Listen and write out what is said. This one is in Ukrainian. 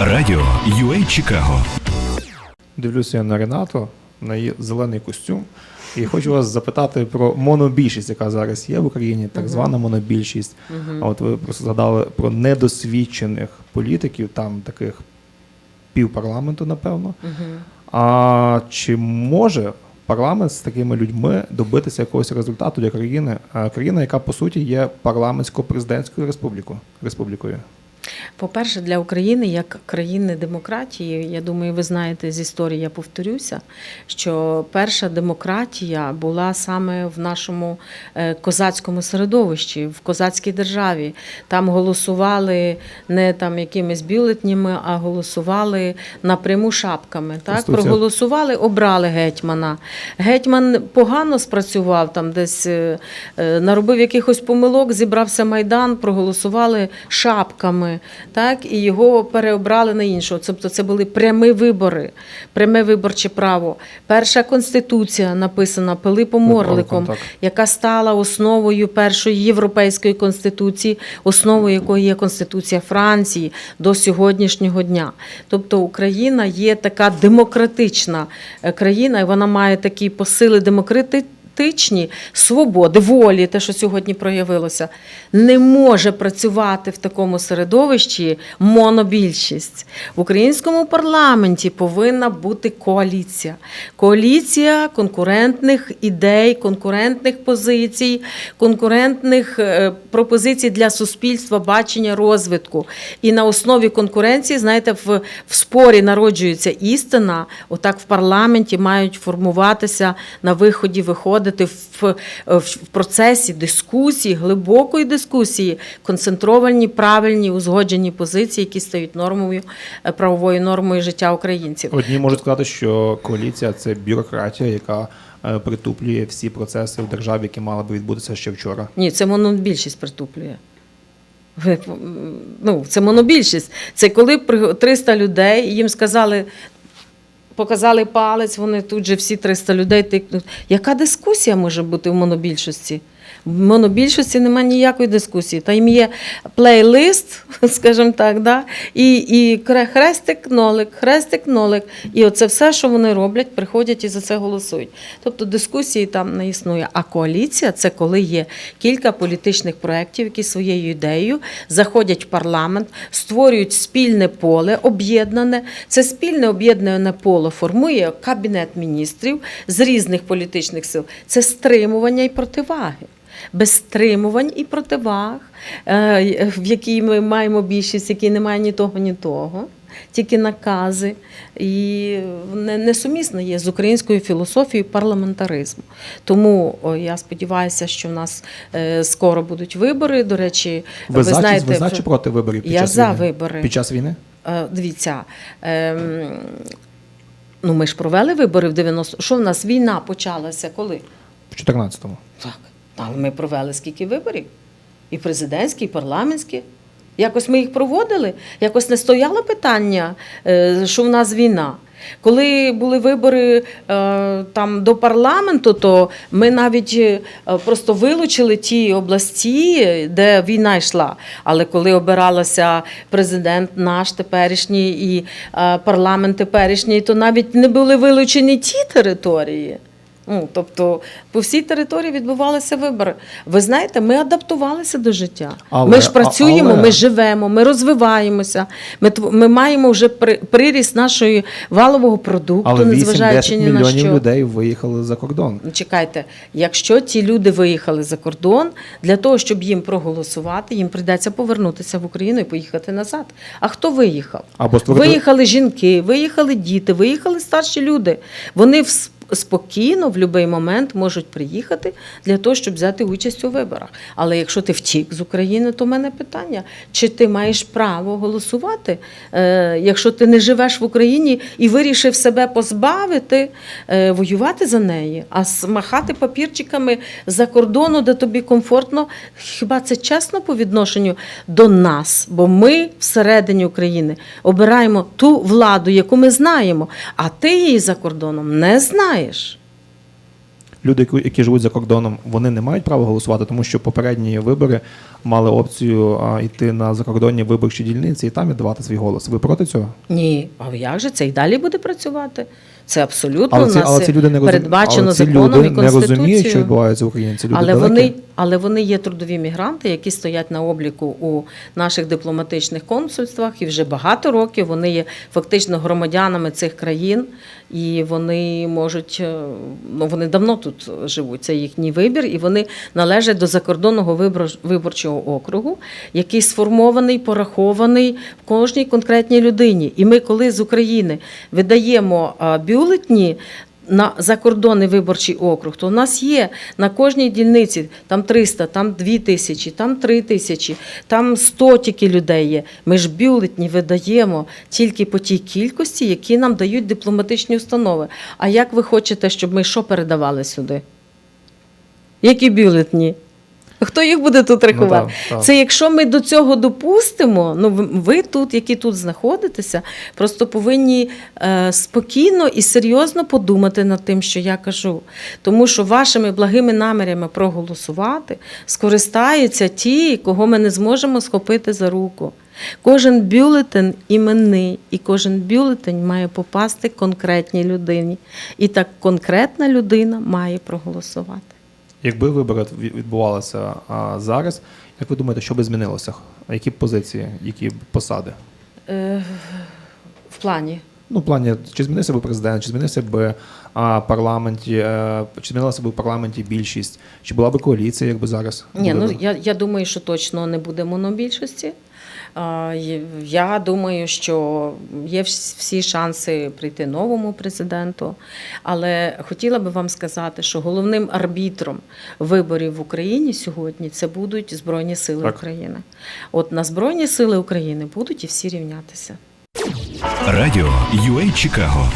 Радіо UA Чикаго. Дивлюся на Ренату, на її зелений костюм. І хочу вас запитати про монобільшість, яка зараз є в Україні, так звана монобільшість. А от ви просто згадали про недосвідчених політиків, там таких півпарламенту, напевно. А чи може парламент з такими людьми добитися якогось результату для країни? А країна, яка по суті є парламентсько-президентською республікою республікою. По-перше, для України, як країни демократії, я думаю, ви знаєте з історії, я повторюся, що перша демократія була саме в нашому е, козацькому середовищі, в козацькій державі. Там голосували не там якимись бюлетнями, а голосували напряму шапками. Так? Проголосували, обрали гетьмана. Гетьман погано спрацював, там десь е, е, наробив якихось помилок, зібрався майдан, проголосували шапками, так і його переобрали на іншого. Тобто це були прямі вибори, пряме виборче право. Перша конституція написана Пилипом Орликом, яка стала основою першої європейської конституції, основою якої є конституція Франції до сьогоднішнього дня. Тобто Україна є така демократична е, країна, і вона має такі посили демократичні свободи, волі, те, що сьогодні проявилося, не може працювати в такому середовищі монобільшість. В українському парламенті повинна бути коаліція. Коаліція конкурентних ідей, конкурентних позицій, конкурентних е, пропозицій для суспільства, бачення розвитку. І на основі конкуренції, знаєте, в, в спорі народжується істина. Отак в парламенті мають формуватися на виході, виходити в, в, в процесі дискусії, глибокої дискусії, концентровані, правильні, узгоджені позиції, які стають нормою, е, правовою нормою життя українців. Одні можуть сказати, що коаліція це бюрократія, яка е, притуплює всі процеси в державі, які мали би відбутися ще вчора. Ні, це монобільшість притуплює. Ну, це монобільшість. Це коли при- 300 людей, їм сказали, показали палець, вони тут же всі 300 людей тикнуть. Яка дискусія може бути в монобільшості? В монобільшості немає ніякої дискусії. Там є плейлист, скажімо так, да? і, і хрестик, нолик, хрестик, нолик. І оце все, що вони роблять, приходять і за це голосують. Тобто дискусії там не існує. А коаліція це коли є кілька політичних проєктів, які своєю ідеєю заходять в парламент, створюють спільне поле об'єднане. Це спільне об'єднане поле формує кабінет міністрів з різних політичних сил. Це стримування і противаги. Без стримувань і противаг, е, в якій ми маємо більшість, в якій немає ні того, ні того, тільки накази. І не- несумісно є з українською філософією парламентаризму. Тому я сподіваюся, що в нас е, скоро будуть вибори. До речі, Ви, за, знаєте, ви за чи проти виборів під Я час за війни? вибори. Під час війни? Е, Дивіться, ем, ну ми ж провели вибори в 90 Що в нас війна почалася коли? В 14-му. Так. Але ми провели скільки виборів? І президентські, і парламентські. Якось ми їх проводили, якось не стояло питання, е, що в нас війна. Коли були вибори е, там до парламенту, то ми навіть е, просто вилучили ті області, де війна йшла. Але коли обиралася президент наш теперішній і парламент теперішній, то навіть не були вилучені ті території. Ну, тобто по всій території відбувалися вибори. Ви знаєте, ми адаптувалися до життя. Але- ми ж працюємо, але- ми живемо, ми розвиваємося. Ми, ми маємо вже при- приріст нашої валового продукту, Але 8-10 незважаючи ні на мільйонів що. людей виїхали за кордон. Чекайте, якщо ті люди виїхали за кордон, для того, щоб їм проголосувати, їм прийдеться повернутися в Україну і поїхати назад. А хто виїхав? Або створити- Виїхали жінки, виїхали діти, виїхали старші люди. Вони вс- спокійно в будь-який момент можуть приїхати для того, щоб взяти участь у виборах. Але якщо ти втік з України, то в мене питання: чи ти маєш право голосувати, е, якщо ти не живеш в Україні і вирішив себе позбавити, е, воювати за неї, а махати папірчиками за кордону, де тобі комфортно, хіба це чесно по відношенню до нас? Бо ми всередині України обираємо ту владу, яку ми знаємо, а ти її за кордоном не знаєш. mais. Люди, які- живуть за кордоном, вони не мають права голосувати, тому що попередні вибори мали опцію а, йти на закордонні виборчі дільниці і там віддавати свій голос. Ви проти цього? Ні, а як же це і далі буде працювати? Це абсолютно Але ці, але ці люди не розуміють, передбачено але ці законом люди і не розуміють, що відбувається в Україні. Ці люди Але далекі. вони, але вони є трудові мігранти, які стоять на обліку у наших дипломатичних консульствах, і вже багато років вони є фактично громадянами цих країн, і вони можуть, е, ну вони давно тут живуть. Це їхній вибір, і вони належать до закордонного виборчого округу, який сформований, порахований в кожній конкретній людині. І ми, коли з України видаємо бюлетні, на закордонний виборчий округ, то у нас є на кожній дільниці там 300, там 2 тисячі, там 3 тисячі, там 100 тільки людей є. Ми ж бюлетні видаємо тільки по тій кількості, які нам дають дипломатичні установи. А як ви хочете, щоб ми що передавали сюди? Які бюлетні? Хто їх буде тут рахувати? так, так. Це якщо ми до цього допустимо, ну ви- ви тут, які тут знаходитеся, просто повинні е, спокійно і серйозно подумати над тим, що я кажу. Тому що вашими благими намірями проголосувати скористаються ті, кого ми не зможемо схопити за руку. Кожен бюлетень іменний, і кожен бюлетень має попасти конкретній людині. І так конкретна людина має проголосувати. Якби вибори відбувалися а, зараз, як ви думаєте, що би змінилося? Які б позиції, які б посади? Е, в плані. Ну, в плані, чи змінився би президент, чи змінився б а, парламенті, е, чи змінилася б в парламенті більшість, чи була б коаліція, якби зараз? Ні, ну я, я думаю, що точно не буде монобільшості. Я думаю, що є всі шанси прийти новому президенту. Але хотіла би вам сказати, що головним арбітром виборів в Україні сьогодні це будуть Збройні Сили Так. України. От на Збройні Сили України будуть і всі рівнятися. Радіо UA Чикаго